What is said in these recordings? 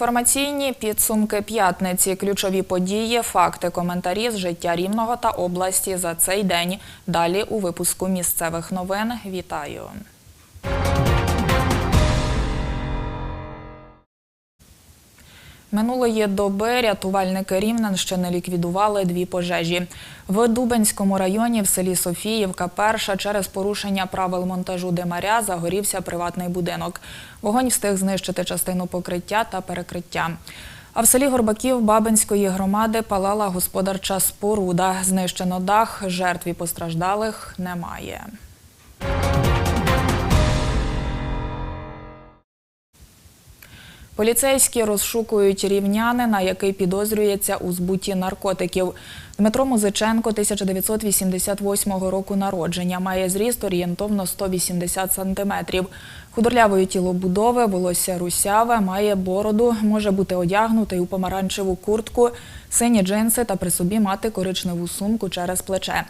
Інформаційні підсумки п'ятниці, ключові події, факти, коментарі з життя Рівного та області за цей день. Далі у випуску місцевих новин. Вітаю. Минулої доби рятувальники Рівненщини ліквідували дві пожежі. В Дубенському районі в селі Софіївка перша через порушення правил монтажу димаря загорівся приватний будинок. Вогонь встиг знищити частину покриття та перекриття. А в селі Горбаків Бабинської громади палала господарча споруда. Знищено дах, жертв і постраждалих немає. Поліцейські розшукують рівнянина, який підозрюється у збутті наркотиків. Дмитро Музиченко 1988 року народження, має зріст орієнтовно 180 сантиметрів. Худорлявої тілобудови, волосся русяве, має бороду, може бути одягнутий у помаранчеву куртку, сині джинси та при собі мати коричневу сумку через плече.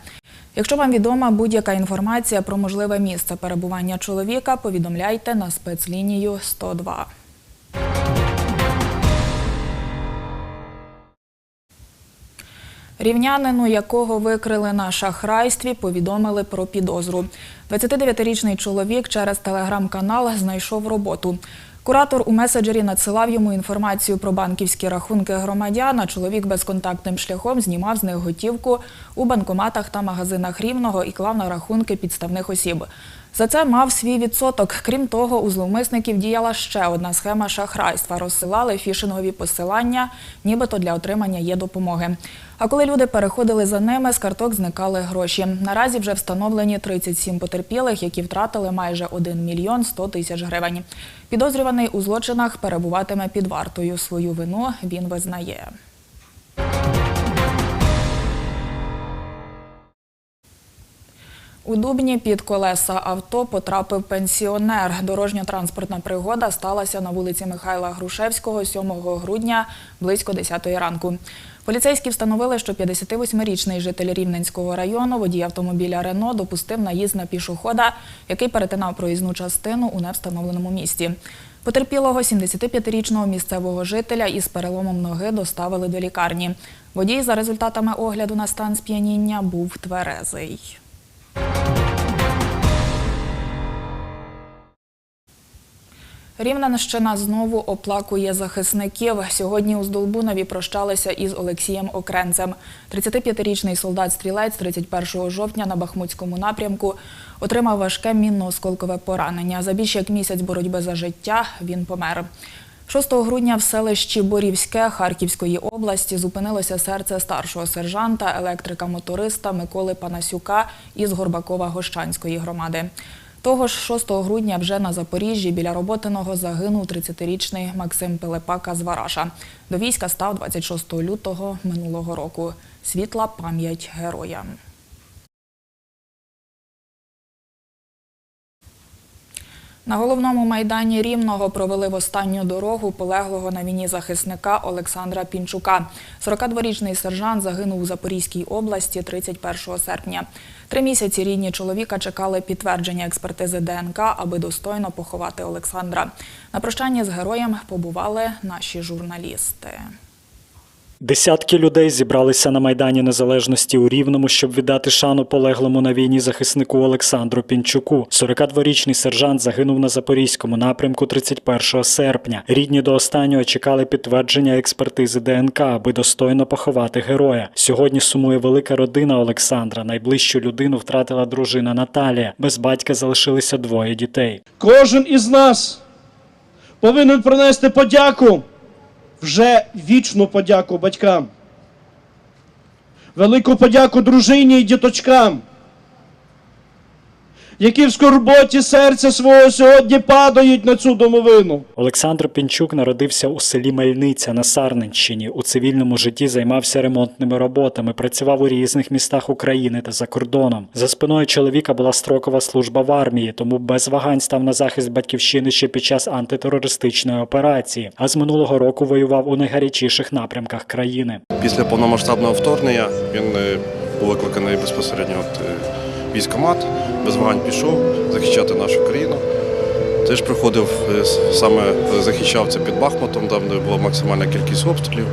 Якщо вам відома будь-яка інформація про можливе місце перебування чоловіка, повідомляйте на спецлінію 102. Рівнянину, якого викрили на шахрайстві, повідомили про підозру. 29-річний чоловік через телеграм-канал знайшов роботу. Куратор у меседжері надсилав йому інформацію про банківські рахунки громадян. а Чоловік безконтактним шляхом знімав з них готівку у банкоматах та магазинах рівного і клав на рахунки підставних осіб. За це мав свій відсоток. Крім того, у зловмисників діяла ще одна схема шахрайства. Розсилали фішингові посилання, нібито для отримання є допомоги. А коли люди переходили за ними, з карток зникали гроші. Наразі вже встановлені 37 потерпілих, які втратили майже 1 мільйон 100 тисяч гривень. Підозрюваний у злочинах перебуватиме під вартою. Свою вину він визнає. У Дубні під колеса авто потрапив пенсіонер. Дорожньо-транспортна пригода сталася на вулиці Михайла Грушевського 7 грудня близько 10 ранку. Поліцейські встановили, що 58-річний житель Рівненського району водій автомобіля Рено допустив наїзд на пішохода, який перетинав проїзну частину у невстановленому місці. Потерпілого 75-річного місцевого жителя із переломом ноги доставили до лікарні. Водій за результатами огляду на стан сп'яніння був тверезий. Рівненщина знову оплакує захисників. Сьогодні у Здолбунові прощалися із Олексієм Окренцем. 35-річний солдат-стрілець 31 жовтня на Бахмутському напрямку отримав важке мінно-осколкове поранення. За більше як місяць боротьби за життя він помер. 6 грудня в селищі Борівське Харківської області зупинилося серце старшого сержанта, електрика-моториста Миколи Панасюка із Горбакова-Гощанської громади. Того ж 6 грудня вже на Запоріжжі біля Роботиного загинув 30-річний Максим Пилипака з Вараша. До війська став 26 лютого минулого року. Світла пам'ять героям. На головному майдані Рівного провели в останню дорогу полеглого на війні захисника Олександра Пінчука. 42-річний сержант загинув у Запорізькій області 31 серпня. Три місяці рідні чоловіка чекали підтвердження експертизи ДНК, аби достойно поховати Олександра. На прощанні з героєм побували наші журналісти. Десятки людей зібралися на Майдані Незалежності у Рівному, щоб віддати шану полеглому на війні захиснику Олександру Пінчуку. 42-річний сержант загинув на Запорізькому напрямку 31 серпня. Рідні до останнього чекали підтвердження експертизи ДНК, аби достойно поховати героя. Сьогодні сумує велика родина Олександра. Найближчу людину втратила дружина Наталія. Без батька залишилися двоє дітей. Кожен із нас повинен принести подяку, вже вічну подяку батькам, велику подяку дружині і діточкам, які в скорботі серця свого сьогодні падають на цю домовину. Олександр Пінчук народився у селі Мельниця на Сарненщині. У цивільному житті займався ремонтними роботами, працював у різних містах України та за кордоном. За спиною чоловіка була строкова служба в армії, тому без вагань став на захист батьківщини ще під час антитерористичної операції. А з минулого року воював у найгарячіших напрямках країни. Після повномасштабного вторгнення він е, був викликаний безпосередньо от, е, військкомат, без вагань пішов захищати нашу країну. Теж приходив е, саме захищав це під Бахмутом, там де була максимальна кількість обстрілів.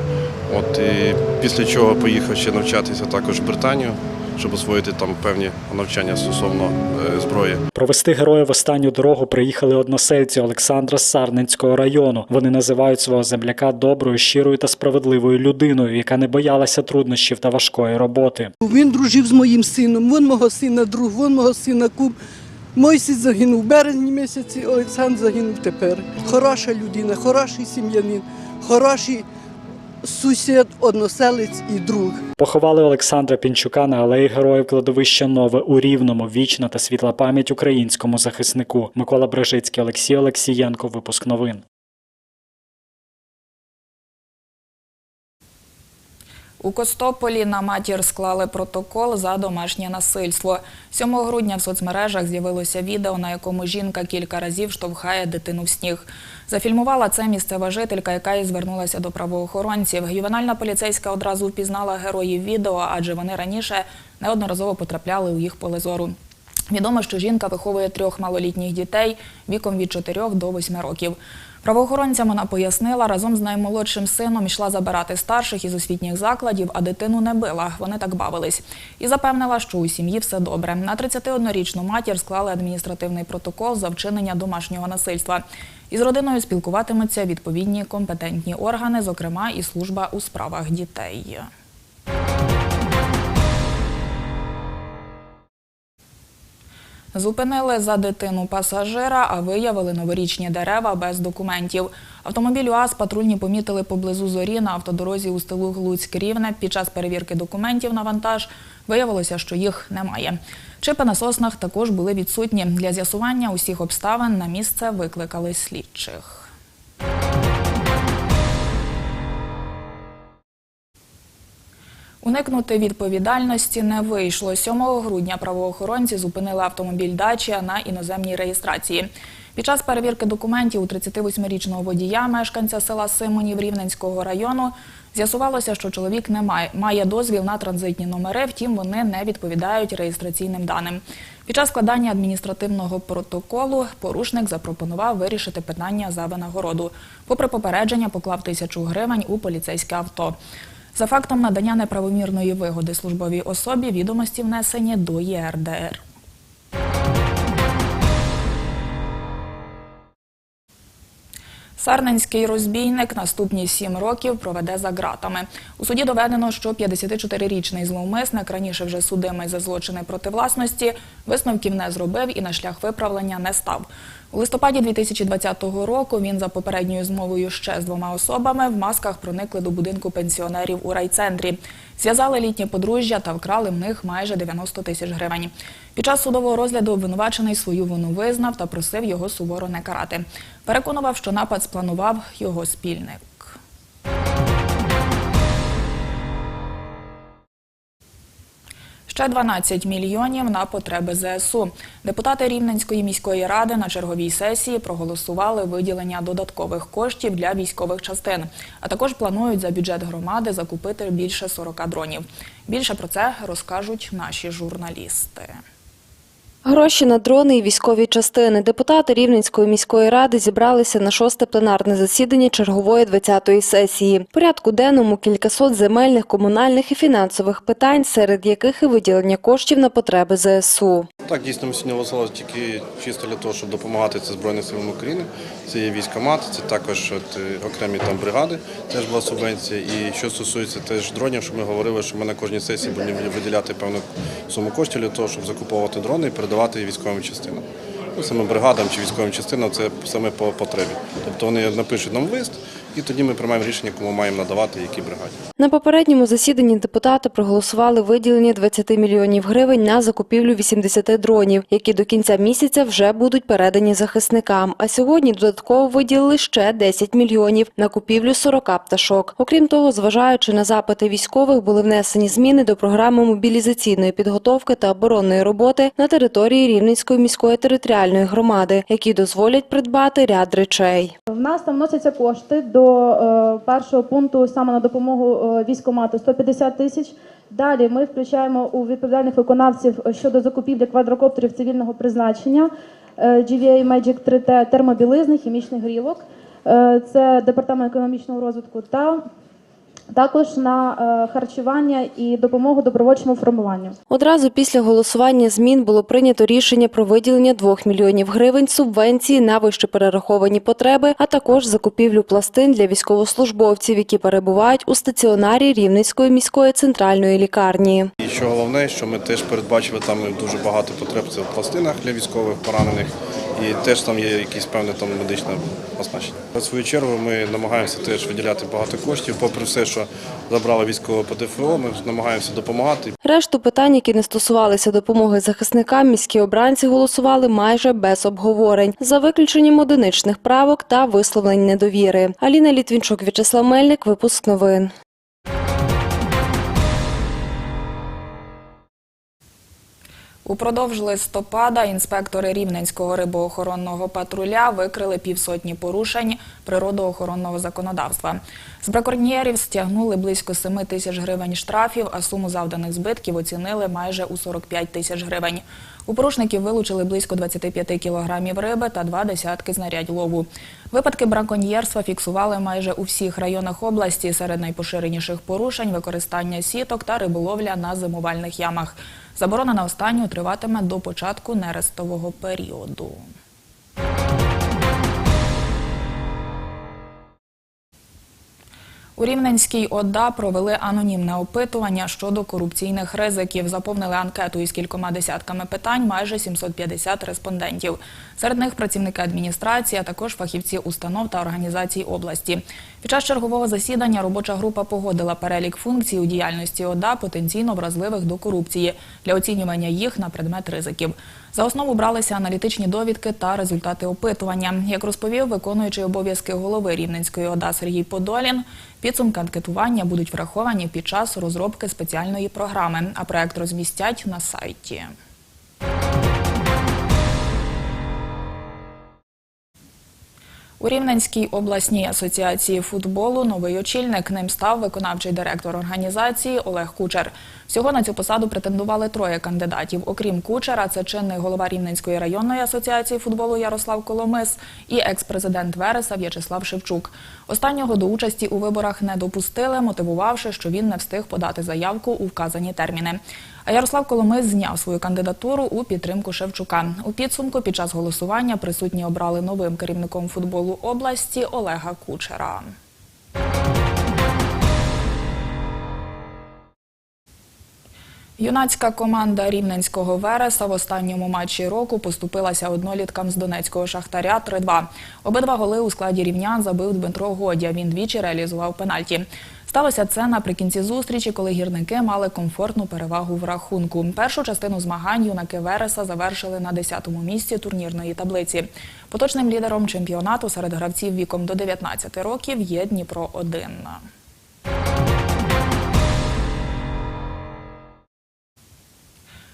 От і після чого поїхав ще навчатися також в Британію, щоб освоїти там певні навчання стосовно е, зброї. Провести героя в останню дорогу приїхали односельці Олександра з Сарненського району. Вони називають свого земляка доброю, щирою та справедливою людиною, яка не боялася труднощів та важкої роботи. Він дружив з моїм сином, вон мого сина друг, вон мого сина кум. Мойсі загинув в березні місяці, Олександр загинув тепер. Хороша людина, хороший сім'янин, хороший сусід, односелець і друг. Поховали Олександра Пінчука на алеї Героїв кладовища Нове у Рівному. Вічна та світла пам'ять українському захиснику. Микола Брежицький, Олексій Олексієнко. Випуск новин. У Костополі на матір склали протокол за домашнє насильство. 7 грудня в соцмережах з'явилося відео, на якому жінка кілька разів штовхає дитину в сніг. Зафільмувала це місцева жителька, яка і звернулася до правоохоронців. Ювенальна поліцейська одразу впізнала героїв відео, адже вони раніше неодноразово потрапляли у їх поле зору. Відомо, що жінка виховує трьох малолітніх дітей віком від 4 до 8 років. Правоохоронцям вона пояснила, разом з наймолодшим сином йшла забирати старших із освітніх закладів, а дитину не била. Вони так бавились. І запевнила, що у сім'ї все добре. На 31-річну матір склали адміністративний протокол за вчинення домашнього насильства. Із родиною спілкуватимуться відповідні компетентні органи, зокрема і служба у справах дітей. Зупинили за дитину пасажира, а виявили новорічні дерева без документів. Автомобіль УАЗ патрульні помітили поблизу зорі на автодорозі у стилу Глуцьк-Рівне. Під час перевірки документів на вантаж виявилося, що їх немає. Чипи на соснах також були відсутні. Для з'ясування усіх обставин на місце викликали слідчих. Уникнути відповідальності не вийшло. 7 грудня правоохоронці зупинили автомобіль Дачія на іноземній реєстрації. Під час перевірки документів у 38-річного водія, мешканця села Симонів Рівненського району, з'ясувалося, що чоловік не має, має дозвіл на транзитні номери, втім вони не відповідають реєстраційним даним. Під час складання адміністративного протоколу порушник запропонував вирішити питання за винагороду. Попри попередження, поклав тисячу гривень у поліцейське авто. За фактом надання неправомірної вигоди службовій особі відомості внесені до ЄРДР. Сарненський розбійник наступні сім років проведе за ґратами. У суді доведено, що 54-річний зловмисник раніше вже судимий за злочини проти власності, висновків не зробив і на шлях виправлення не став. У листопаді 2020 року він за попередньою змовою ще з двома особами в масках проникли до будинку пенсіонерів у райцентрі. Зв'язали літнє подружжя та вкрали в них майже 90 тисяч гривень. Під час судового розгляду обвинувачений свою вину визнав та просив його суворо не карати. Переконував, що напад спланував його спільник. Ще 12 мільйонів на потреби ЗСУ. Депутати Рівненської міської ради на черговій сесії проголосували виділення додаткових коштів для військових частин, а також планують за бюджет громади закупити більше 40 дронів. Більше про це розкажуть наші журналісти. Гроші на дрони і військові частини. Депутати Рівненської міської ради зібралися на шосте пленарне засідання чергової 20-ї сесії. В порядку денному кількасот земельних, комунальних і фінансових питань, серед яких і виділення коштів на потреби ЗСУ. Так, дійсно, ми сьогодні голосували тільки чисто для того, щоб допомагати це Збройним силам України. Це є військомат, це також от, е, окремі там бригади, теж була субвенція. І що стосується теж дронів, що ми говорили, що ми на кожній сесії будемо виділяти певну суму коштів для того, щоб закуповувати дрони і передавати військовим частинам. Ну, саме бригадам чи військовим частинам це саме по потребі. Тобто вони напишуть нам лист, і тоді ми приймаємо рішення, кому маємо надавати, якій бригаді. На попередньому засіданні депутати проголосували виділення 20 мільйонів гривень на закупівлю 80 дронів, які до кінця місяця вже будуть передані захисникам. А сьогодні додатково виділили ще 10 мільйонів на купівлю 40 пташок. Окрім того, зважаючи на запити військових, були внесені зміни до програми мобілізаційної підготовки та оборонної роботи на території Рівненської міської територіальної громади, які дозволять придбати ряд речей. В нас там вносяться кошти до е, першого пункту саме на допомогу е, військомату 150 тисяч. Далі ми включаємо у відповідальних виконавців щодо закупівлі квадрокоптерів цивільного призначення е, GVA Magic 3T термобілизни, хімічних грілок. Це департамент економічного розвитку та також на е, харчування і допомогу добровольчому формуванню. Одразу після голосування змін було прийнято рішення про виділення 2 мільйонів гривень субвенції на вище перераховані потреби, а також закупівлю пластин для військовослужбовців, які перебувають у стаціонарі Рівненської міської центральної лікарні. І що головне, що ми теж передбачили там дуже багато потреб це в пластинах для військових поранених, і теж там є якісь певне там медичне оснащення. В свою чергу ми намагаємося теж виділяти багато коштів, попри все, що забрала військове ПДФО, ми намагаємося допомагати. Решту питань, які не стосувалися допомоги захисникам, міські обранці голосували майже без обговорень, за виключенням одиничних правок та висловлень недовіри. Аліна Літвінчук, В'ячеслав Мельник, випуск новин. Упродовж листопада інспектори Рівненського рибоохоронного патруля викрили півсотні порушень природоохоронного законодавства. З браконьєрів стягнули близько 7 тисяч гривень штрафів, а суму завданих збитків оцінили майже у 45 тисяч гривень. У порушників вилучили близько 25 кілограмів риби та два десятки знарядь лову. Випадки браконьєрства фіксували майже у всіх районах області. Серед найпоширеніших порушень використання сіток та риболовля на зимувальних ямах. Заборона на останню триватиме до початку нерестового періоду. У Рівненській ОДА провели анонімне опитування щодо корупційних ризиків. Заповнили анкету із кількома десятками питань майже 750 респондентів. Серед них працівники адміністрації, а також фахівці установ та організацій області. Під час чергового засідання робоча група погодила перелік функцій у діяльності ОДА потенційно вразливих до корупції для оцінювання їх на предмет ризиків. За основу бралися аналітичні довідки та результати опитування. Як розповів виконуючий обов'язки голови Рівненської ОДА Сергій Подолін, підсумки анкетування будуть враховані під час розробки спеціальної програми, а проект розмістять на сайті. У Рівненській обласній асоціації футболу новий очільник ним став виконавчий директор організації Олег Кучер. Всього на цю посаду претендували троє кандидатів. Окрім Кучера, це чинний голова Рівненської районної асоціації футболу Ярослав Коломис і екс-президент Вереса В'ячеслав Шевчук. Останнього до участі у виборах не допустили, мотивувавши, що він не встиг подати заявку у вказані терміни. Ярослав Коломис зняв свою кандидатуру у підтримку Шевчука. У підсумку під час голосування присутні обрали новим керівником футболу області Олега Кучера. Юнацька команда рівненського Вереса в останньому матчі року поступилася одноліткам з донецького шахтаря 3-2. Обидва голи у складі рівнян забив Дмитро Годя. Він двічі реалізував пенальті. Сталося це наприкінці зустрічі, коли гірники мали комфортну перевагу в рахунку. Першу частину змагань юнаки Вереса завершили на 10-му місці турнірної таблиці. Поточним лідером чемпіонату серед гравців віком до 19 років є Дніпро 1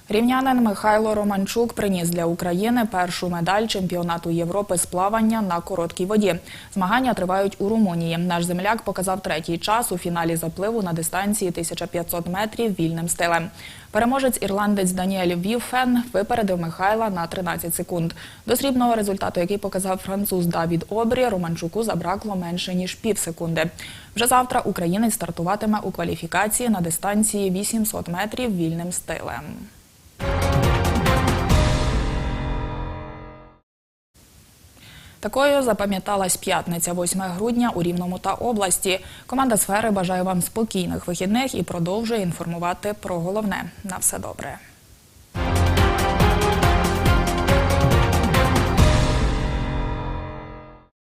Рівнянин Михайло Романчук приніс для України першу медаль чемпіонату Європи з плавання на короткій воді. Змагання тривають у Румунії. Наш земляк показав третій час у фіналі запливу на дистанції 1500 метрів вільним стилем. Переможець ірландець Даніель Вівфен випередив Михайла на 13 секунд. До срібного результату, який показав француз Давід Обрі, Романчуку забракло менше ніж пів секунди. Вже завтра українець стартуватиме у кваліфікації на дистанції 800 метрів вільним стилем. Такою запам'яталась п'ятниця 8 грудня у Рівному та області. Команда сфери бажає вам спокійних вихідних і продовжує інформувати про головне. На все добре.